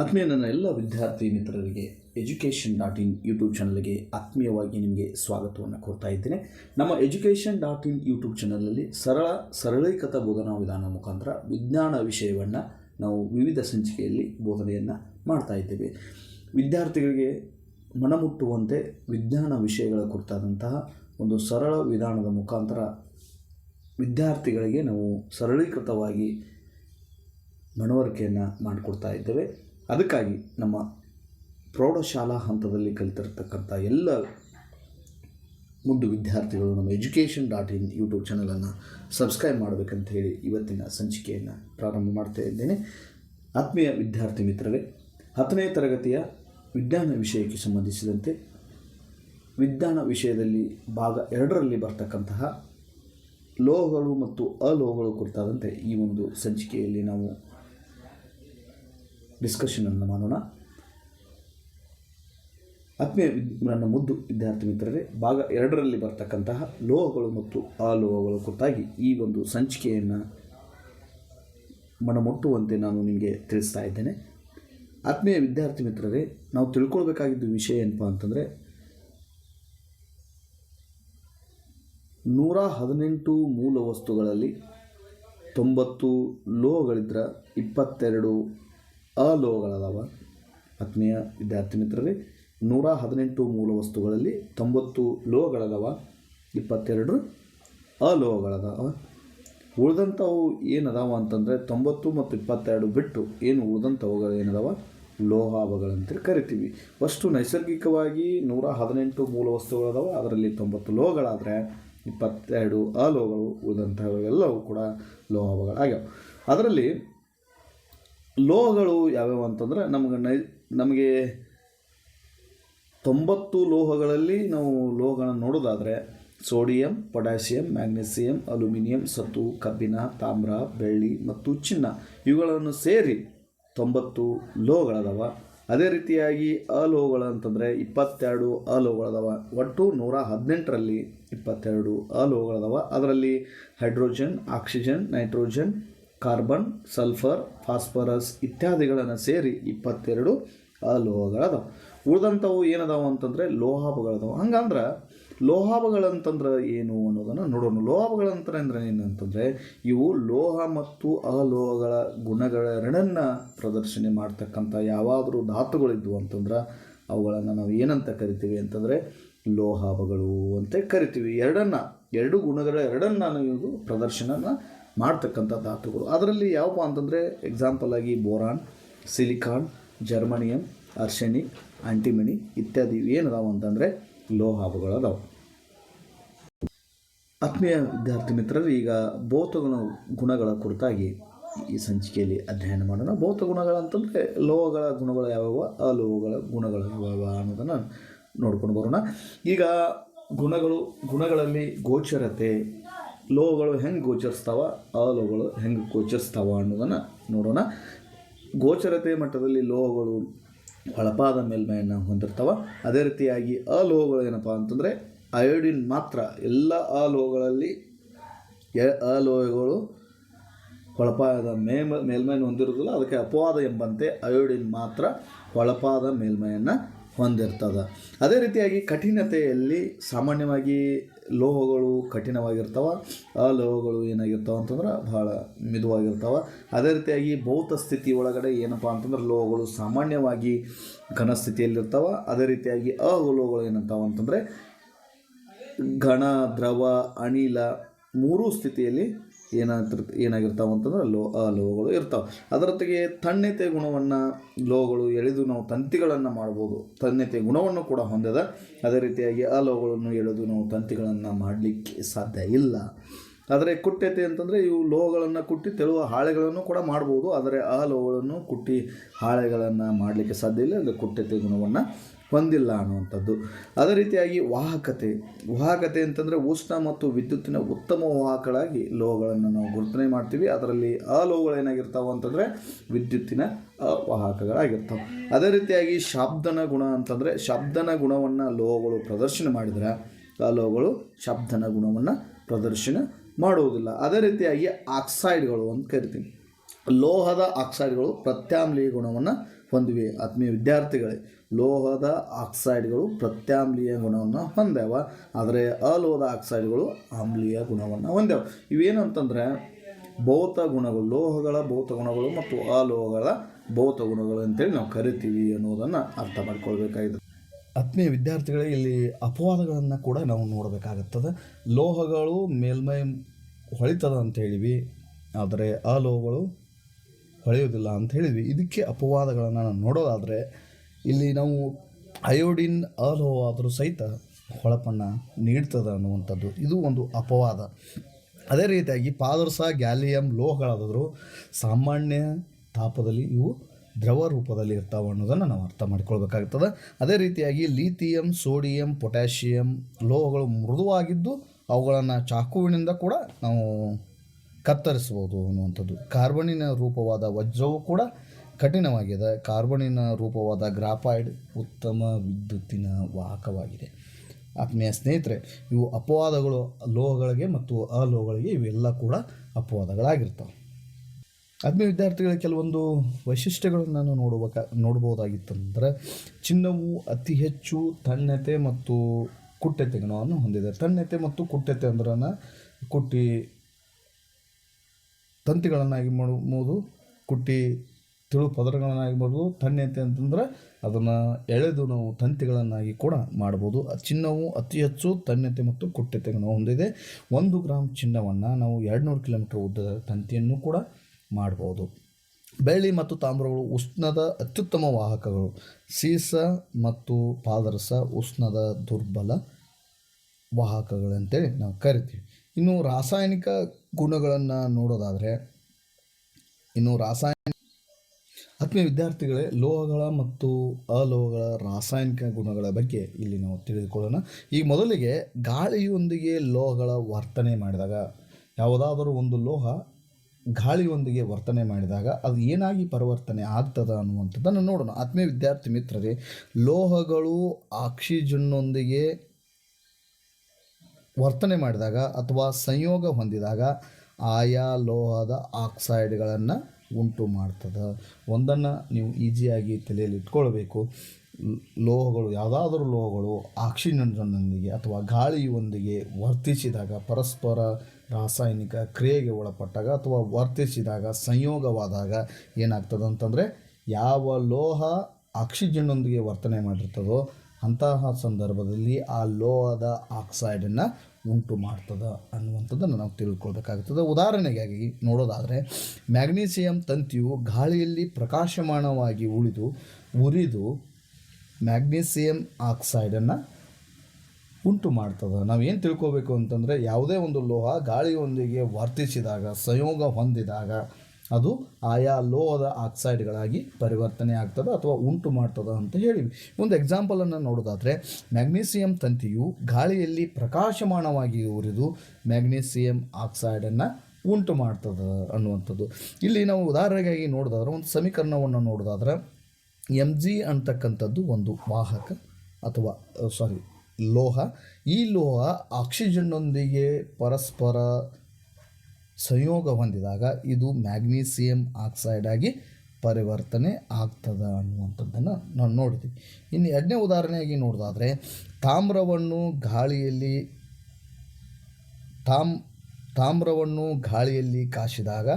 ಆತ್ಮೀಯ ನನ್ನ ಎಲ್ಲ ವಿದ್ಯಾರ್ಥಿ ಮಿತ್ರರಿಗೆ ಎಜುಕೇಷನ್ ಡಾಟ್ ಇನ್ ಯೂಟ್ಯೂಬ್ ಚಾನಲ್ಗೆ ಆತ್ಮೀಯವಾಗಿ ನಿಮಗೆ ಸ್ವಾಗತವನ್ನು ಕೋರ್ತಾ ಇದ್ದೇನೆ. ನಮ್ಮ ಎಜುಕೇಷನ್ ಡಾಟ್ ಇನ್ ಯೂಟ್ಯೂಬ್ ಚಾನಲಲ್ಲಿ ಸರಳ, ಸರಳೀಕೃತ ಬೋಧನಾ ವಿಧಾನ ಮುಖಾಂತರ ವಿಜ್ಞಾನ ವಿಷಯವನ್ನು ನಾವು ವಿವಿಧ ಸಂಚಿಕೆಯಲ್ಲಿ ಬೋಧನೆಯನ್ನು ಮಾಡ್ತಾ ಇದ್ದೇವೆ. ವಿದ್ಯಾರ್ಥಿಗಳಿಗೆ ಮನಮುಟ್ಟುವಂತೆ ವಿಜ್ಞಾನ ವಿಷಯಗಳ ಕುರಿತಾದಂತಹ ಒಂದು ಸರಳ ವಿಧಾನದ ಮುಖಾಂತರ ವಿದ್ಯಾರ್ಥಿಗಳಿಗೆ ನಾವು ಸರಳೀಕೃತವಾಗಿ ಮನವರಿಕೆಯನ್ನು ಮಾಡಿಕೊಡ್ತಾ ಇದ್ದೇವೆ. ಅದಕ್ಕಾಗಿ ನಮ್ಮ ಪ್ರೌಢಶಾಲಾ ಹಂತದಲ್ಲಿ ಕಲಿತಿರ್ತಕ್ಕಂಥ ಎಲ್ಲ ಮುದ್ದು ವಿದ್ಯಾರ್ಥಿಗಳು ನಮ್ಮ ಎಜುಕೇಷನ್ ಡಾಟ್ ಇನ್ ಯೂಟ್ಯೂಬ್ ಚಾನಲನ್ನು ಸಬ್ಸ್ಕ್ರೈಬ್ ಮಾಡಬೇಕಂತ ಹೇಳಿ ಇವತ್ತಿನ ಸಂಚಿಕೆಯನ್ನು ಪ್ರಾರಂಭ ಮಾಡ್ತಾ ಇದ್ದೇನೆ. ಆತ್ಮೀಯ ವಿದ್ಯಾರ್ಥಿ ಮಿತ್ರರೇ, ಹತ್ತನೇ ತರಗತಿಯ ವಿಜ್ಞಾನ ವಿಷಯಕ್ಕೆ ಸಂಬಂಧಿಸಿದಂತೆ ವಿಜ್ಞಾನ ವಿಷಯದಲ್ಲಿ ಭಾಗ ಎರಡರಲ್ಲಿ ಬರ್ತಕ್ಕಂತಹ ಲೋಹಗಳು ಮತ್ತು ಅಲೋಹಗಳು ಕುರಿತಾದಂತೆ ಈ ಒಂದು ಸಂಚಿಕೆಯಲ್ಲಿ ನಾವು ಡಿಸ್ಕಷನನ್ನು ಮಾಡೋಣ. ಆತ್ಮೀಯ ನನ್ನ ಮುದ್ದು ವಿದ್ಯಾರ್ಥಿ ಮಿತ್ರರೇ, ಭಾಗ ಎರಡರಲ್ಲಿ ಬರ್ತಕ್ಕಂತಹ ಲೋಹಗಳು ಮತ್ತು ಅಲೋಹಗಳು ಕುರಿತಾಗಿ ಈ ಒಂದು ಸಂಚಿಕೆಯನ್ನು ಮನಮುಟ್ಟುವಂತೆ ನಾನು ನಿಮಗೆ ತಿಳಿಸ್ತಾ ಇದ್ದೇನೆ. ಆತ್ಮೀಯ ವಿದ್ಯಾರ್ಥಿ ಮಿತ್ರರೇ, ನಾವು ತಿಳ್ಕೊಳ್ಬೇಕಾಗಿದ್ದ ವಿಷಯ ಏನಪ್ಪ ಅಂತಂದರೆ, ನೂರ ಹದಿನೆಂಟು ಮೂಲ ವಸ್ತುಗಳಲ್ಲಿ ತೊಂಬತ್ತು ಲೋಹಗಳಿದ್ರೆ ಇಪ್ಪತ್ತೆರಡು ಅಲೋಹಗಳದಾವ ಆತ್ಮೀಯ ವಿದ್ಯಾರ್ಥಿ ಮಿತ್ರರೇ, ನೂರ ಹದಿನೆಂಟು ಮೂಲ ವಸ್ತುಗಳಲ್ಲಿ ತೊಂಬತ್ತು ಲೋಹಗಳದಾವ ಇಪ್ಪತ್ತೆರಡು ಅಲೋಹಗಳದಾವ ಉಳಿದಂಥವು ಏನದಾವ ಅಂತಂದರೆ, ತೊಂಬತ್ತು ಮತ್ತು ಇಪ್ಪತ್ತೆರಡು ಬಿಟ್ಟು ಏನು ಉಳಿದಂಥವುಗಳು ಏನದಾವ? ಲೋಹಾವಗಳಂತ ಕರಿತೀವಿ. ಅಷ್ಟು ನೈಸರ್ಗಿಕವಾಗಿ ನೂರ ಹದಿನೆಂಟು ಮೂಲ ವಸ್ತುಗಳದಾವ ಅದರಲ್ಲಿ ತೊಂಬತ್ತು ಲೋಹಗಳಾದರೆ ಇಪ್ಪತ್ತೆರಡು ಅಲೋಹಗಳು ಉಳಿದಂಥವೆಲ್ಲವೂ ಕೂಡ ಲೋಹಗಳಾಗ್ಯಾವ ಅದರಲ್ಲಿ ಲೋಹಗಳು ಯಾವ್ಯಾವ ಅಂತಂದ್ರೆ ನಮ್ಗೆ ನೈ, ನಮಗೆ ತೊಂಬತ್ತು ಲೋಹಗಳಲ್ಲಿ ನಾವು ಲೋಹಗಳನ್ನು ನೋಡೋದಾದರೆ ಸೋಡಿಯಂ ಪೊಟ್ಯಾಸಿಯಂ ಮ್ಯಾಗ್ನೆಸಿಯಂ, ಅಲ್ಯೂಮಿನಿಯಂ ಸತು ಕಬ್ಬಿಣ, ತಾಮ್ರ, ಬೆಳ್ಳಿ ಮತ್ತು ಚಿನ್ನ. ಇವುಗಳನ್ನು ಸೇರಿ ತೊಂಬತ್ತು ಲೋಹಗಳದಾವ. ಅದೇ ರೀತಿಯಾಗಿ ಅಲೋಹಗಳು ಅಂತಂದರೆ ಇಪ್ಪತ್ತೆರಡು ಅಲೋಹಗಳದಾವ ಒಟ್ಟು ನೂರ ಹದಿನೆಂಟರಲ್ಲಿ ಇಪ್ಪತ್ತೆರಡು ಅಲೋಹಗಳದಾವ ಅದರಲ್ಲಿ hydrogen, oxygen, nitrogen carbon, sulphur, phosphorus ಇತ್ಯಾದಿಗಳನ್ನು ಸೇರಿ ಇಪ್ಪತ್ತೆರಡು ಅಲೋಹಗಳದಾವ. ಉಳಿದಂಥವು ಏನದಾವ ಅಂತಂದರೆ ಲೋಹಾಭಗಳದಾವ ಹಂಗಂದ್ರೆ ಲೋಹಾಭಗಳಂತಂದ್ರೆ ಏನು ಅನ್ನೋದನ್ನು ನೋಡೋಣ. ಲೋಹಾಭಗಳಂತರ ಅಂದ್ರೆ ಏನಂತಂದರೆ ಇವು ಲೋಹ ಮತ್ತು ಅಲೋಹಗಳ ಗುಣಗಳೆರಡನ್ನು ಪ್ರದರ್ಶನೆ ಮಾಡ್ತಕ್ಕಂಥ ಯಾವಾದರೂ ಧಾತುಗಳಿದ್ವು ಅಂತಂದ್ರೆ ಅವುಗಳನ್ನು ನಾವು ಏನಂತ ಕರಿತೀವಿ ಅಂತಂದರೆ ಲೋಹಾಭಗಳು ಅಂತ ಕರಿತೀವಿ. ಎರಡನ್ನು, ಎರಡು ಗುಣಗಳ ಎರಡನ್ನು ನಾವು ಪ್ರದರ್ಶನನ ಮಾಡ್ತಕ್ಕಂಥ ಧಾತುಗಳು. ಅದರಲ್ಲಿ ಯಾವಪ್ಪ ಅಂತಂದರೆ ಎಕ್ಸಾಂಪಲ್ ಆಗಿ boron, silicon, germanium arsenic antimony ಇತ್ಯಾದಿ ಏನದಾವ ಅಂತಂದರೆ ಲೋಹಾಭಗಳು ಅದಾವೆ. ಆತ್ಮೀಯ ವಿದ್ಯಾರ್ಥಿ ಮಿತ್ರರು, ಈಗ ಭೌತ ಗುಣ ಗುಣಗಳ ಕುರಿತಾಗಿ ಈ ಸಂಚಿಕೆಯಲ್ಲಿ ಅಧ್ಯಯನ ಮಾಡೋಣ. ಭೌತ ಗುಣಗಳಂತಂದರೆ ಲೋಹಗಳ ಗುಣಗಳು ಯಾವ್ಯಾವ? ಅಲೋಹಗಳ ಗುಣಗಳು ಯಾವ್ಯಾವ ಅನ್ನೋದನ್ನು ನೋಡ್ಕೊಂಡು ಬರೋಣ. ಈಗ ಗುಣಗಳು, ಗುಣಗಳಲ್ಲಿ ಗೋಚರತೆ ಲೋಹಗಳು ಹೆಂಗೆ ಗೋಚರಿಸ್ತಾವ ಅಲೋಹಗಳು ಹೆಂಗೆ ಗೋಚರಿಸ್ತಾವ ಅನ್ನೋದನ್ನು ನೋಡೋಣ. ಗೋಚರತೆ ಮಟ್ಟದಲ್ಲಿ ಲೋಹಗಳು ಹೊಳಪಾದ ಮೇಲ್ಮೈಯನ್ನು ಹೊಂದಿರ್ತಾವ. ಅದೇ ರೀತಿಯಾಗಿ ಅಲೋಹಗಳು ಏನಪ್ಪ ಅಂತಂದರೆ ಅಯೋಡಿನ್ ಮಾತ್ರ, ಎಲ್ಲ ಅಲೋಹಗಳಲ್ಲಿ ಎ ಅಲೋಹಗಳು ಹೊಳಪಾದ ಮೇಲ್ಮ ಮೇಲ್ಮೈಯನ್ನು ಹೊಂದಿರೋದಿಲ್ಲ ಅದಕ್ಕೆ ಅಪವಾದ ಎಂಬಂತೆ ಅಯೋಡಿನ್ ಮಾತ್ರ ಹೊಳಪಾದ ಮೇಲ್ಮೈಯನ್ನು ಹೊಂದಿರ್ತದೆ. ಅದೇ ರೀತಿಯಾಗಿ ಕಠಿಣತೆಯಲ್ಲಿ ಸಾಮಾನ್ಯವಾಗಿ ಲೋಹಗಳು ಕಠಿಣವಾಗಿರ್ತಾವ ಲೋಹಗಳು ಏನಾಗಿರ್ತಾವ ಅಂತಂದ್ರೆ ಭಾಳ ಮಿದುವಾಗಿರ್ತಾವ. ಅದೇ ರೀತಿಯಾಗಿ ಭೌತ ಸ್ಥಿತಿ ಒಳಗಡೆ ಏನಪ್ಪ ಅಂತಂದ್ರೆ ಲೋಹಗಳು ಸಾಮಾನ್ಯವಾಗಿ ಘನ ಸ್ಥಿತಿಯಲ್ಲಿರ್ತಾವ. ಅದೇ ರೀತಿಯಾಗಿ ಅಲೋಹಗಳು ಏನಂತಾವೆ ಅಂತಂದರೆ ಘನ, ದ್ರವ, ಅನಿಲ ಮೂರೂ ಸ್ಥಿತಿಯಲ್ಲಿ ಏನಾಗಿರ್ ಏನಾಗಿರ್ತಾವೆ ಅಂತಂದ್ರೆ ಲೋ ಲೋಹಗಳು ಇರ್ತಾವೆ. ಅದರೊತ್ತಿಗೆ ತಣ್ಣತೆ ಗುಣವನ್ನು ಲೋಹಗಳು ಎಳೆದು ನಾವು ತಂತಿಗಳನ್ನು ಮಾಡ್ಬೋದು. ತಣ್ಣತೆ ಗುಣವನ್ನು ಕೂಡ ಹೊಂದದ. ಅದೇ ರೀತಿಯಾಗಿ ಆ ಲೋಹಗಳನ್ನು ಎಳೆದು ನಾವು ತಂತಿಗಳನ್ನು ಮಾಡಲಿಕ್ಕೆ ಸಾಧ್ಯ ಇಲ್ಲ. ಆದರೆ ಕುಟ್ಯತೆ ಅಂತಂದರೆ ಇವು ಲೋಹಗಳನ್ನು ಕುಟ್ಟಿ ತೆಳುವ ಹಾಳೆಗಳನ್ನು ಕೂಡ ಮಾಡ್ಬೋದು. ಆದರೆ ಆ ಲೋಹಗಳನ್ನು ಕುಟ್ಟಿ ಹಾಳೆಗಳನ್ನು ಮಾಡಲಿಕ್ಕೆ ಸಾಧ್ಯ ಇಲ್ಲ. ಅಂದರೆ ಕುಟ್ಯತೆ ಗುಣವನ್ನು ಹೊಂದಿಲ್ಲ ಅನ್ನುವಂಥದ್ದು. ಅದೇ ರೀತಿಯಾಗಿ ವಾಹಕತೆ. ವಾಹಕತೆ ಅಂತಂದರೆ ಉಷ್ಣ ಮತ್ತು ವಿದ್ಯುತ್ತಿನ ಉತ್ತಮ ವಾಹಕಗಳಾಗಿ ಲೋಹಗಳನ್ನು ನಾವು ಗುರುತನೆ ಮಾಡ್ತೀವಿ. ಅದರಲ್ಲಿ ಆ ಲೋಹಗಳು ಏನಾಗಿರ್ತಾವೆ ಅಂತಂದರೆ ವಿದ್ಯುತ್ತಿನ ವಾಹಕಗಳಾಗಿರ್ತಾವೆ ಅದೇ ರೀತಿಯಾಗಿ ಶಬ್ದನ ಗುಣ ಅಂತಂದರೆ ಶಬ್ದನ ಗುಣವನ್ನು ಲೋಹಗಳು ಪ್ರದರ್ಶನ ಮಾಡಿದರೆ ಆ ಲೋಹಗಳು ಶಬ್ದನ ಗುಣವನ್ನು ಪ್ರದರ್ಶನ ಮಾಡುವುದಿಲ್ಲ. ಅದೇ ರೀತಿಯಾಗಿ ಆಕ್ಸೈಡ್ಗಳು ಅಂತ ಕರಿತೀವಿ. ಲೋಹದ ಆಕ್ಸೈಡ್ಗಳು ಪ್ರತ್ಯಾಮ್ಲೀಯ ಗುಣವನ್ನು ಹೊಂದಿವೆ. ಆತ್ಮೀಯ ವಿದ್ಯಾರ್ಥಿಗಳೇ. ಲೋಹದ ಆಕ್ಸೈಡ್ಗಳು ಪ್ರತ್ಯಾಮ್ಲೀಯ ಗುಣವನ್ನು ಹೊಂದ್ಯಾವ. ಆದರೆ ಅಲೋಹದ ಆಕ್ಸೈಡ್ಗಳು ಆಮ್ಲೀಯ ಗುಣವನ್ನು ಹೊಂದ್ಯಾವ. ಇವೇನು ಅಂತಂದರೆ ಭೌತ ಗುಣಗಳು, ಲೋಹಗಳ ಭೌತ ಗುಣಗಳು ಮತ್ತು ಅಲೋಹಗಳ ಭೌತ ಗುಣಗಳು ಅಂತೇಳಿ ನಾವು ಕರಿತೀವಿ ಅನ್ನೋದನ್ನು ಅರ್ಥ ಮಾಡ್ಕೊಳ್ಬೇಕಾಗಿದೆ. ಆತ್ಮೀಯ ವಿದ್ಯಾರ್ಥಿಗಳಿಗೆ ಇಲ್ಲಿ ಅಪವಾದಗಳನ್ನು ಕೂಡ ನಾವು ನೋಡಬೇಕಾಗುತ್ತದೆ. ಲೋಹಗಳು ಮೇಲ್ಮೈ ಹೊಳಿತದ ಅಂತ ಹೇಳಿವಿ, ಆದರೆ ಅಲೋಹಗಳು ಹೊಳೆಯೋದಿಲ್ಲ ಅಂತ ಹೇಳಿದ್ವಿ. ಇದಕ್ಕೆ ಅಪವಾದಗಳನ್ನು ನಾವು ನೋಡೋದಾದರೆ ಇಲ್ಲಿ ನಾವು ಅಯೋಡಿನ್ ಅಲೋವಾದರೂ ಸಹಿತ ಹೊಳಪನ್ನು ನೀಡ್ತದೆ ಅನ್ನುವಂಥದ್ದು. ಇದು ಒಂದು ಅಪವಾದ. ಅದೇ ರೀತಿಯಾಗಿ ಪಾದರಸ, ಗ್ಯಾಲಿಯಂ ಲೋಹಗಳಾದರೂ ಸಾಮಾನ್ಯ ತಾಪದಲ್ಲಿ ಇವು ದ್ರವ ರೂಪದಲ್ಲಿ ಇರ್ತಾವೆ ಅನ್ನೋದನ್ನು ನಾವು ಅರ್ಥ ಮಾಡಿಕೊಳ್ಬೇಕಾಗ್ತದೆ. ಅದೇ ರೀತಿಯಾಗಿ ಲೀಥಿಯಂ, ಸೋಡಿಯಂ, ಪೊಟ್ಯಾಷಿಯಂ ಲೋಹಗಳು ಮೃದುವಾಗಿದ್ದು ಅವುಗಳನ್ನು ಚಾಕುವಿನಿಂದ ಕೂಡ ನಾವು ಕತ್ತರಿಸ್ಬೋದು ಅನ್ನುವಂಥದ್ದು. ಕಾರ್ಬನಿನ ರೂಪವಾದ ವಜ್ರವು ಕೂಡ ಕಠಿಣವಾಗಿದೆ. ಕಾರ್ಬನಿನ ರೂಪವಾದ ಗ್ರಾಫೈಡ್ ಉತ್ತಮ ವಿದ್ಯುತ್ತಿನ ವಾಹಕವಾಗಿದೆ. ಆತ್ಮೀಯ ಸ್ನೇಹಿತರೆ, ಇವು ಅಪವಾದಗಳು, ಲೋಹಗಳಿಗೆ ಮತ್ತು ಅಲೋಹಗಳಿಗೆ ಇವೆಲ್ಲ ಕೂಡ ಅಪವಾದಗಳಾಗಿರ್ತವೆ. ಆತ್ಮೀಯ ವಿದ್ಯಾರ್ಥಿಗಳ, ಕೆಲವೊಂದು ವೈಶಿಷ್ಟ್ಯಗಳನ್ನು ನಾನು ನೋಡಬೇಕ ನೋಡ್ಬೋದಾಗಿತ್ತಂದರೆ ಚಿನ್ನವು ಅತಿ ಹೆಚ್ಚು ತಣ್ಣತೆ ಮತ್ತು ಕುಟ್ಟೆತೆ ಗುಣವನ್ನು ಹೊಂದಿದೆ. ತಣ್ಣತೆ ಮತ್ತು ಕುಟ್ಟೆತೆ ಅಂದ್ರೆ ಕುಟ್ಟಿ ತಂತಿಗಳನ್ನಾಗಿ ಮಾಡುವುದು, ಕುಟ್ಟಿ ತಿಳು ಪದರಗಳನ್ನಾಗಿ ಮಾಡ್ಬೋದು ತಣ್ಣತೆ ಅಂತಂದ್ರೆ ಅದನ್ನು ಎಳೆದು ನಾವು ತಂತಿಗಳನ್ನಾಗಿ ಕೂಡ ಮಾಡ್ಬೋದು. ಚಿನ್ನವು ಅತಿ ಹೆಚ್ಚು ತಣ್ಣತೆ ಮತ್ತು ಕುಟ್ಟೆತೆಗಳನ್ನು ಹೊಂದಿದೆ. ಒಂದು ಗ್ರಾಮ್ ಚಿನ್ನವನ್ನು ನಾವು ಎರಡುನೂರು ಕಿಲೋಮೀಟರ್ ಉದ್ದದ ತಂತಿಯನ್ನು ಕೂಡ ಮಾಡ್ಬೋದು. ಬೆಳ್ಳಿ ಮತ್ತು ತಾಮ್ರಗಳು ಉಷ್ಣದ ಅತ್ಯುತ್ತಮ ವಾಹಕಗಳು. ಸೀಸ ಮತ್ತು ಪಾದರಸ ಉಷ್ಣದ ದುರ್ಬಲ ವಾಹಕಗಳಂತೇಳಿ ನಾವು ಕರಿತೀವಿ. ಇನ್ನು ರಾಸಾಯನಿಕ ಗುಣಗಳನ್ನು ನೋಡೋದಾದರೆ, ಇನ್ನು ರಾಸಾಯನಿಕ ಆತ್ಮೀಯ ವಿದ್ಯಾರ್ಥಿಗಳೇ, ಲೋಹಗಳ ಮತ್ತು ಅಲೋಹಗಳ ರಾಸಾಯನಿಕ ಗುಣಗಳ ಬಗ್ಗೆ ಇಲ್ಲಿ ನಾವು ತಿಳಿದುಕೊಳ್ಳೋಣ. ಈ ಮೊದಲಿಗೆ ಗಾಳಿಯೊಂದಿಗೆ ಲೋಹಗಳ ವರ್ತನೆ ಮಾಡಿದಾಗ, ಯಾವುದಾದರೂ ಒಂದು ಲೋಹ ಗಾಳಿಯೊಂದಿಗೆ ವರ್ತನೆ ಮಾಡಿದಾಗ ಅದು ಏನಾಗಿ ಪರಿವರ್ತನೆ ಆಗ್ತದ ಅನ್ನುವಂಥದ್ದನ್ನು ನೋಡೋಣ. ಆತ್ಮೀಯ ವಿದ್ಯಾರ್ಥಿ ಮಿತ್ರರೇ, ಲೋಹಗಳು ಆಕ್ಸಿಜನ್ನೊಂದಿಗೆ ವರ್ತನೆ ಮಾಡಿದಾಗ ಅಥವಾ ಸಂಯೋಗ ಹೊಂದಿದಾಗ ಆಯಾ ಲೋಹದ ಆಕ್ಸೈಡ್ಗಳನ್ನು ಉಂಟು ಮಾಡ್ತದೆ. ಒಂದನ್ನು ನೀವು ಈಸಿಯಾಗಿ ತಲೆಯಲ್ಲಿ ಇಟ್ಕೊಳ್ಬೇಕು. ಲೋಹಗಳು, ಯಾವುದಾದ್ರೂ ಲೋಹಗಳು ಆಕ್ಸಿಜನ್ನೊಂದಿಗೆ ಅಥವಾ ಗಾಳಿಯೊಂದಿಗೆ ವರ್ತಿಸಿದಾಗ, ಪರಸ್ಪರ ರಾಸಾಯನಿಕ ಕ್ರಿಯೆಗೆ ಒಳಪಟ್ಟಾಗ ಅಥವಾ ವರ್ತಿಸಿದಾಗ, ಸಂಯೋಗವಾದಾಗ ಏನಾಗ್ತದೆ ಅಂತಂದರೆ, ಯಾವ ಲೋಹ ಆಕ್ಸಿಜನ್ನೊಂದಿಗೆ ವರ್ತನೆ ಮಾಡಿರ್ತದೋ ಅಂತಹ ಸಂದರ್ಭದಲ್ಲಿ ಆ ಲೋಹದ ಆಕ್ಸೈಡನ್ನು ಉಂಟು ಮಾಡ್ತದೆ ಅನ್ನುವಂಥದ್ದನ್ನು ನಾವು ತಿಳ್ಕೊಳ್ಬೇಕಾಗ್ತದೆ. ಉದಾಹರಣೆಗಾಗಿ ನೋಡೋದಾದರೆ, ಮ್ಯಾಗ್ನೀಸಿಯಂ ತಂತಿಯು ಗಾಳಿಯಲ್ಲಿ ಪ್ರಕಾಶಮಾನವಾಗಿ ಉಳಿದು, ಉರಿದು ಮ್ಯಾಗ್ನೀಸಿಯಂ ಆಕ್ಸೈಡನ್ನು ಉಂಟು ಮಾಡ್ತದೆ. ನಾವು ಏನು ತಿಳ್ಕೋಬೇಕು ಅಂತಂದರೆ, ಯಾವುದೇ ಒಂದು ಲೋಹ ಗಾಳಿಯೊಂದಿಗೆ ವರ್ತಿಸಿದಾಗ, ಸಂಯೋಗ ಹೊಂದಿದಾಗ ಅದು ಆಯಾ ಲೋಹದ ಆಕ್ಸೈಡ್ಗಳಾಗಿ ಪರಿವರ್ತನೆ ಆಗ್ತದೆ ಅಥವಾ ಉಂಟು ಮಾಡ್ತದೆ ಅಂತ ಹೇಳಿವಿ ಒಂದು ಎಕ್ಸಾಂಪಲನ್ನು ನೋಡೋದಾದರೆ ಮ್ಯಾಗ್ನೀಸಿಯಂ ತಂತಿಯು ಗಾಳಿಯಲ್ಲಿ ಪ್ರಕಾಶಮಾನವಾಗಿ ಉರಿದು ಮ್ಯಾಗ್ನೀಸಿಯಂ ಆಕ್ಸೈಡನ್ನು ಉಂಟು ಮಾಡ್ತದೆ ಅನ್ನುವಂಥದ್ದು. ಇಲ್ಲಿ ನಾವು ಉದಾಹರಣೆಗಾಗಿ ನೋಡೋದಾದ್ರೆ, ಒಂದು ಸಮೀಕರಣವನ್ನು ನೋಡೋದಾದ್ರೆ ಎಂ ಜಿ ಅಂತಕ್ಕಂಥದ್ದು ಒಂದು ವಾಹಕ ಅಥವಾ ಸಾರಿ ಲೋಹ. ಈ ಲೋಹ ಆಕ್ಸಿಜನ್ನೊಂದಿಗೆ ಪರಸ್ಪರ ಸಂಯೋಗ ಹೊಂದಿದಾಗ ಇದು ಮ್ಯಾಗ್ನೀಸಿಯಮ್ ಆಕ್ಸೈಡ್ ಆಗಿ ಪರಿವರ್ತನೆ ಆಗ್ತದ ಅನ್ನುವಂಥದ್ದನ್ನು ನಾವು ನೋಡಿದ್ವಿ. ಇನ್ನು ಎರಡನೇ ಉದಾಹರಣೆಯಾಗಿ ನೋಡೋದಾದರೆ, ತಾಮ್ರವನ್ನು ಗಾಳಿಯಲ್ಲಿ, ತಾಮ್, ತಾಮ್ರವನ್ನು ಗಾಳಿಯಲ್ಲಿ ಕಾಸಿದಾಗ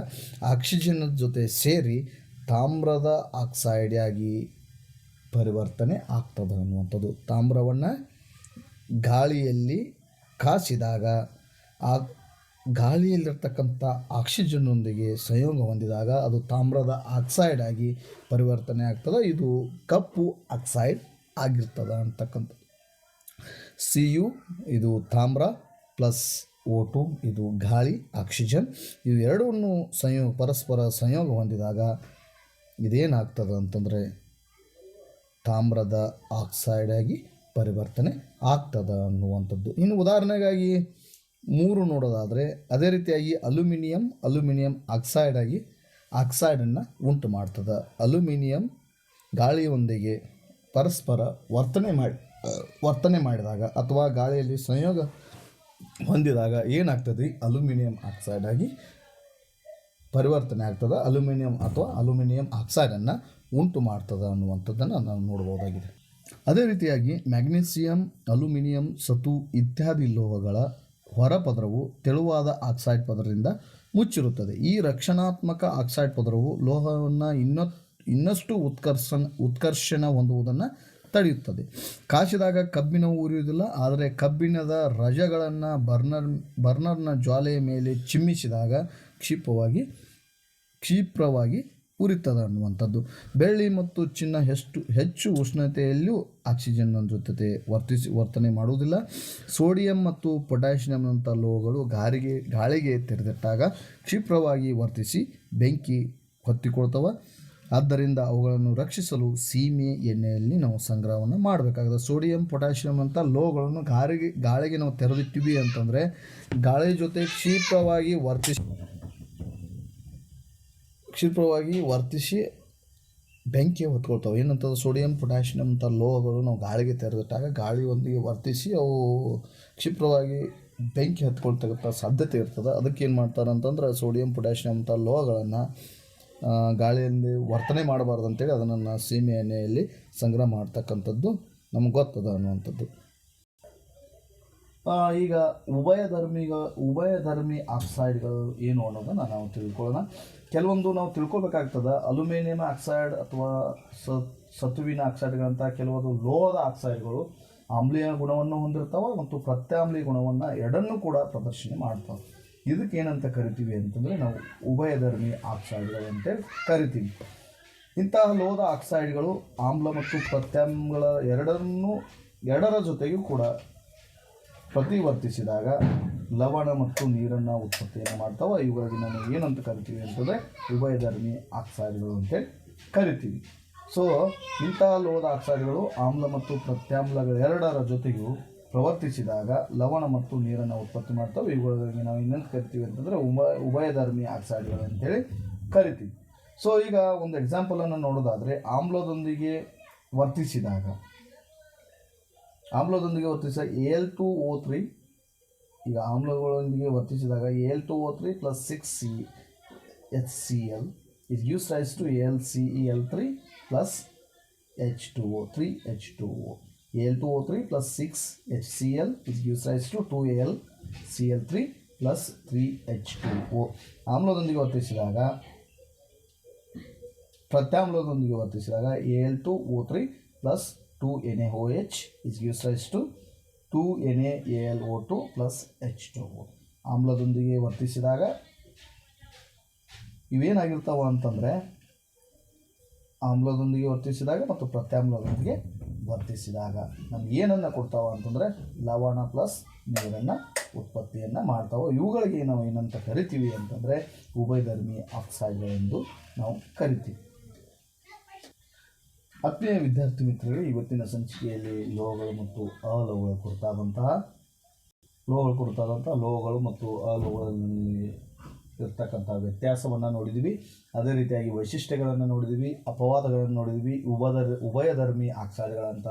ಆಕ್ಸಿಜನ್ ಜೊತೆ ಸೇರಿ ತಾಮ್ರದ ಆಕ್ಸೈಡ್ ಆಗಿ ಪರಿವರ್ತನೆ ಆಗ್ತದೆ ಅನ್ನುವಂಥದ್ದು. ತಾಮ್ರವನ್ನು ಗಾಳಿಯಲ್ಲಿ ಕಾಸಿದಾಗ ಆ ಗಾಳಿಯಲ್ಲಿರ್ತಕ್ಕಂಥ ಆಕ್ಸಿಜನ್ನೊಂದಿಗೆ ಸಂಯೋಗ ಹೊಂದಿದಾಗ ಅದು ತಾಮ್ರದ ಆಕ್ಸೈಡ್ ಆಗಿ ಪರಿವರ್ತನೆ ಆಗ್ತದೆ. ಇದು ಕಪ್ಪು ಆಕ್ಸೈಡ್ ಆಗಿರ್ತದೆ ಅಂತಕ್ಕಂಥದ್ದು. ಸಿ ಯು ಇದು ತಾಮ್ರ ಪ್ಲಸ್ ಓ ಟು ಇದು ಗಾಳಿ, ಆಕ್ಸಿಜನ್ ಇವು ಎರಡನ್ನು ಸಂಯೋಗ ಪರಸ್ಪರ ಸಂಯೋಗ ಹೊಂದಿದಾಗ ಇದೇನಾಗ್ತದೆ ಅಂತಂದರೆ ತಾಮ್ರದ ಆಕ್ಸೈಡ್ ಆಗಿ ಪರಿವರ್ತನೆ ಆಗ್ತದೆ ಅನ್ನುವಂಥದ್ದು. ಇನ್ನು ಉದಾಹರಣೆಗಾಗಿ ಮೂರು ನೋಡೋದಾದರೆ ಅದೇ ರೀತಿಯಾಗಿ ಅಲ್ಯೂಮಿನಿಯಂ ಅಲ್ಯೂಮಿನಿಯಂ ಆಕ್ಸೈಡ್ ಆಗಿ ಆಕ್ಸೈಡನ್ನು ಉಂಟು ಮಾಡ್ತದೆ. ಅಲ್ಯೂಮಿನಿಯಂ ಗಾಳಿಯೊಂದಿಗೆ ಪರಸ್ಪರ ವರ್ತನೆ ಮಾಡಿ, ವರ್ತನೆ ಮಾಡಿದಾಗ ಅಥವಾ ಗಾಳಿಯಲ್ಲಿ ಸಂಯೋಗ ಹೊಂದಿದಾಗ ಏನಾಗ್ತದೆ? ಅಲ್ಯೂಮಿನಿಯಂ ಆಕ್ಸೈಡ್ ಆಗಿ ಪರಿವರ್ತನೆ ಆಗ್ತದೆ. ಅಲ್ಯೂಮಿನಿಯಂ ಅಥವಾ ಅಲ್ಯೂಮಿನಿಯಂ ಆಕ್ಸೈಡನ್ನು ಉಂಟು ಮಾಡ್ತದೆ ಅನ್ನುವಂಥದ್ದನ್ನು ನಾವು ನೋಡ್ಬೋದಾಗಿದೆ. ಅದೇ ರೀತಿಯಾಗಿ ಮ್ಯಾಗ್ನೀಸಿಯಂ, ಅಲ್ಯೂಮಿನಿಯಂ, ಸತು ಇತ್ಯಾದಿ ಲೋಹಗಳ ಹೊರಪದರವು ತೆಳುವಾದ ಆಕ್ಸೈಡ್ ಪದರದಿಂದ ಮುಚ್ಚಿರುತ್ತದೆ. ಈ ರಕ್ಷಣಾತ್ಮಕ ಆಕ್ಸೈಡ್ ಪದರವು ಲೋಹವನ್ನು ಇನ್ನೊ, ಇನ್ನಷ್ಟು ಉತ್ಕರ್ಷಣ ಉತ್ಕರ್ಷಣ ಹೊಂದುವುದನ್ನು ತಡೆಯುತ್ತದೆ. ಕಾಸಿದಾಗ ಕಬ್ಬಿನವು ಉರಿಯುವುದಿಲ್ಲ, ಆದರೆ ಕಬ್ಬಿಣದ ರಜಗಳನ್ನು ಬರ್ನರ್, ಬರ್ನರ್ನ ಜ್ವಾಲೆಯ ಮೇಲೆ ಚಿಮ್ಮಿಸಿದಾಗ ಕ್ಷಿಪ್ರವಾಗಿ ಕ್ಷಿಪ್ರವಾಗಿ ಉರಿತದೆ ಅನ್ನುವಂಥದ್ದು. ಬೆಳ್ಳಿ ಮತ್ತು ಚಿನ್ನ ಎಷ್ಟು ಹೆಚ್ಚು ಉಷ್ಣತೆಯಲ್ಲಿಯೂ ಆಕ್ಸಿಜನ್ ಜೊತೆ ವರ್ತಿಸಿ, ವರ್ತನೆ ಮಾಡುವುದಿಲ್ಲ. ಸೋಡಿಯಂ ಮತ್ತು ಪೊಟ್ಯಾಷಿಯಂನಂಥ ಲೋಹಗಳು ಗಾರಿಗೆ, ಗಾಳಿಗೆ ತೆರೆದಿಟ್ಟಾಗ ಕ್ಷಿಪ್ರವಾಗಿ ವರ್ತಿಸಿ ಬೆಂಕಿ ಹೊತ್ತಿಕೊಳ್ತವೆ. ಆದ್ದರಿಂದ ಅವುಗಳನ್ನು ರಕ್ಷಿಸಲು ಸೀಮೆ ಎಣ್ಣೆಯಲ್ಲಿ ನಾವು ಸಂಗ್ರಹವನ್ನು ಮಾಡಬೇಕಾಗುತ್ತೆ ಸೋಡಿಯಂ, ಪೊಟ್ಯಾಷಿಯಂ ಅಂತ ಲೋಹಗಳನ್ನು ಗಾರಿಗೆ, ಗಾಳಿಗೆ ನಾವು ತೆರೆದಿಟ್ಟಿವಿ ಅಂತಂದರೆ ಗಾಳಿ ಜೊತೆ ಕ್ಷಿಪ್ರವಾಗಿ ವರ್ತಿಸಿ ಕ್ಷಿಪ್ರವಾಗಿ ವರ್ತಿಸಿ ಬೆಂಕಿ ಹೊತ್ಕೊಳ್ತಾವೆ. ಏನಂತಂದ್ರೆ ಸೋಡಿಯಂ, ಪೊಟ್ಯಾಷಿಯಂ ಅಂತ ಲೋಹಗಳು ನಾವು ಗಾಳಿಗೆ ತೆರೆದಿಟ್ಟಾಗ ಗಾಳಿಯೊಂದಿಗೆ ವರ್ತಿಸಿ ಅವು ಕ್ಷಿಪ್ರವಾಗಿ ಬೆಂಕಿ ಹತ್ಕೊಳ್ತಕ್ಕಂಥ ಸಾಧ್ಯತೆ ಇರ್ತದೆ. ಅದಕ್ಕೆ ಏನು ಮಾಡ್ತಾರೆ ಅಂತಂದ್ರೆ ಸೋಡಿಯಂ, ಪೊಟ್ಯಾಷಿಯಂ ಅಂತ ಲೋಹಗಳನ್ನು ಗಾಳಿಯಲ್ಲಿ ವರ್ತನೆ ಮಾಡಬಾರ್ದು ಅಂತೇಳಿ ಅದನ್ನು ಸೀಮೆ ಎಣ್ಣೆಯಲ್ಲಿ ಸಂಗ್ರಹ ಮಾಡ್ತಕ್ಕಂಥದ್ದು ನಮ್ಗೆ ಗೊತ್ತದ ಅನ್ನುವಂಥದ್ದು. ಈಗ ಉಭಯ ಈಗ ಉಭಯ ಧರ್ಮಿ ಆಕ್ಸೈಡ್ಗಳು ಏನು ಅನ್ನೋದನ್ನು ನಾವು ತಿಳ್ಕೊಳ್ಳೋಣ. ಕೆಲವೊಂದು ನಾವು ತಿಳ್ಕೊಬೇಕಾಗ್ತದೆ ಅಲ್ಯೂಮಿನಿಯಂ ಆಕ್ಸೈಡ್ ಅಥವಾ ಸತುವಿನ ಆಕ್ಸೈಡ್ಗಳಂಥ ಕೆಲವೊಂದು ಲೋಹದ ಆಕ್ಸೈಡ್ಗಳು ಆಮ್ಲೀಯ ಗುಣವನ್ನು ಹೊಂದಿರ್ತಾವೆ ಮತ್ತು ಪ್ರತ್ಯಾಮ್ಲೀಯ ಗುಣವನ್ನು ಎರಡನ್ನೂ ಕೂಡ ಪ್ರದರ್ಶನ ಮಾಡ್ತಾವೆ. ಇದಕ್ಕೆ ಏನಂತ ಕರಿತೀವಿ ಅಂತಂದರೆ ನಾವು ಉಭಯಧರ್ಮಿ ಆಕ್ಸೈಡ್ಗಳು ಅಂತೇಳಿ ಕರಿತೀವಿ. ಇಂತಹ ಲೋಹದ ಆಕ್ಸೈಡ್ಗಳು ಆಮ್ಲ ಮತ್ತು ಪ್ರತ್ಯಾಮ್ಲಗಳ ಎರಡನ್ನೂ, ಎರಡರ ಜೊತೆಗೂ ಕೂಡ ಪ್ರತಿವರ್ತಿಸಿದಾಗ ಲವಣ ಮತ್ತು ನೀರನ್ನು ಉತ್ಪತ್ತಿಯನ್ನು ಮಾಡ್ತಾವೆ. ಇವುಗಳಿಗೆ ನಾವು ಏನಂತ ಕರಿತೀವಿ ಅಂತಂದರೆ ಉಭಯಧರ್ಮಿ ಆಕ್ಸೈಡ್ಗಳು ಅಂತೇಳಿ ಕರಿತೀವಿ. ಸೊ ಇಂತಹ ಲೋಹದ ಆಕ್ಸೈಡ್ಗಳು ಆಮ್ಲ ಮತ್ತು ಪ್ರತ್ಯಾಮ್ಲಗಳೆರಡರ ಜೊತೆಗೂ ಪ್ರವರ್ತಿಸಿದಾಗ ಲವಣ ಮತ್ತು ನೀರನ್ನು ಉತ್ಪತ್ತಿ ಮಾಡ್ತವೆ. ಇವುಗಳಿಗೆ ನಾವು ಇನ್ನೊಂದು ಕರಿತೀವಿ ಅಂತಂದರೆ ಉಭ, ಉಭಯಧರ್ಮಿ ಆಕ್ಸೈಡ್ಗಳು ಅಂತೇಳಿ ಕರಿತೀವಿ. ಸೊ ಈಗ ಒಂದು ಎಕ್ಸಾಂಪಲನ್ನು ನೋಡೋದಾದರೆ ಆಮ್ಲದೊಂದಿಗೆ ವರ್ತಿಸಿದಾಗ ಆಮ್ಲದೊಂದಿಗೆ ವರ್ತಿಸಿದಾಗ ಎಲ್ ಟು ಓ ತ್ರೀ. ಈಗ ಆಮ್ಲಗಳೊಂದಿಗೆ ವರ್ತಿಸಿದಾಗ L two O three plus six C, H C L. Is use rise to L C E L three plus H two O three H two O L two O three plus six H C L is use rise to two L C L three plus three H two O ಆಮ್ಲದೊಂದಿಗೆ ವರ್ತಿಸಿದಾಗ, ಪ್ರತ್ಯಾಮ್ಲದೊಂದಿಗೆ ವರ್ತಿಸಿದಾಗ L two O three plus two N A O H is use rise to two N A L O two plus H two O ಆಮ್ಲದೊಂದಿಗೆ ವರ್ತಿಸಿದಾಗ ಇವೇನಾಗಿರ್ತಾವ ಅಂತಂದರೆ ಆಮ್ಲದೊಂದಿಗೆ ವರ್ತಿಸಿದಾಗ ಮತ್ತು ಪ್ರತ್ಯಾಮ್ಲದೊಂದಿಗೆ ವರ್ತಿಸಿದಾಗ ನಮ್ಗೆ ಏನನ್ನು ಕೊಡ್ತಾವ ಅಂತಂದರೆ ಲವಣ ಪ್ಲಸ್ ನೀರನ್ನು ಉತ್ಪತ್ತಿಯನ್ನು ಮಾಡ್ತಾವೆ. ಇವುಗಳಿಗೆ ನಾವು ಏನಂತ ಕರಿತೀವಿ ಅಂತಂದರೆ ಉಭಯಧರ್ಮಿ ಆಕ್ಸೈಡ್ಗಳೆಂದು ನಾವು ಕರಿತೀವಿ. ಆತ್ಮೀಯ ವಿದ್ಯಾರ್ಥಿ ಮಿತ್ರರೇ, ಇವತ್ತಿನ ಸಂಚಿಕೆಯಲ್ಲಿ ಲೋಹಗಳು ಮತ್ತು ಅಲೋಹಗಳ ಕುರಿತಾದಂತಹ ಲೋಹಗಳು ಕುರಿತಾದಂತಹ ಲೋಹಗಳು ಮತ್ತು ಅಲೋಹಗಳಲ್ಲಿ ಇರ್ತಕ್ಕಂಥ ವ್ಯತ್ಯಾಸವನ್ನು ನೋಡಿದ್ವಿ. ಅದೇ ರೀತಿಯಾಗಿ ವೈಶಿಷ್ಟ್ಯಗಳನ್ನು ನೋಡಿದ್ವಿ, ಅಪವಾದಗಳನ್ನು ನೋಡಿದ್ವಿ ಉಭಯಧರ್ ಉಭಯಧರ್ಮಿ ಆಕ್ಸೈಡ್ಗಳಂಥ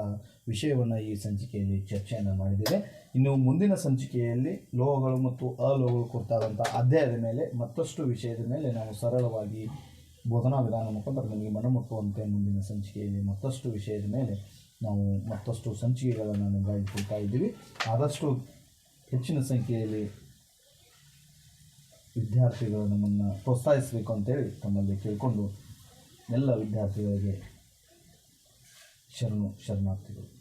ವಿಷಯವನ್ನು ಈ ಸಂಚಿಕೆಯಲ್ಲಿ ಚರ್ಚೆಯನ್ನು ಮಾಡಿದ್ದೇವೆ. ಇನ್ನು ಮುಂದಿನ ಸಂಚಿಕೆಯಲ್ಲಿ ಲೋಹಗಳು ಮತ್ತು ಅಲೋಹಗಳು ಕುರಿತಾದಂಥ ಅಧ್ಯಾಯದ ಮೇಲೆ ಮತ್ತಷ್ಟು ವಿಷಯದ ಮೇಲೆ ನಾವು ಸರಳವಾಗಿ ಬೋಧನಾ ವಿಧಾನ ಮುಖಾಂತರ ನಿಮಗೆ ಮನಮುಟ್ಟುವಂತೆ ಮುಂದಿನ ಸಂಚಿಕೆಯಲ್ಲಿ ಮತ್ತಷ್ಟು ವಿಷಯದ ಮೇಲೆ ನಾವು ಮತ್ತಷ್ಟು ಸಂಚಿಕೆಗಳನ್ನು ಕೊಡ್ತಾ ಇದ್ದೀವಿ. ಆದಷ್ಟು ಹೆಚ್ಚಿನ ಸಂಖ್ಯೆಯಲ್ಲಿ ವಿದ್ಯಾರ್ಥಿಗಳು ನಮ್ಮನ್ನು ಪ್ರೋತ್ಸಾಹಿಸಬೇಕು ಅಂತೇಳಿ ತಮ್ಮಲ್ಲಿ ಕೇಳಿಕೊಂಡು ಎಲ್ಲ ವಿದ್ಯಾರ್ಥಿಗಳಿಗೆ ಶರಣು, ಶರಣಾರ್ಥಿಗಳು.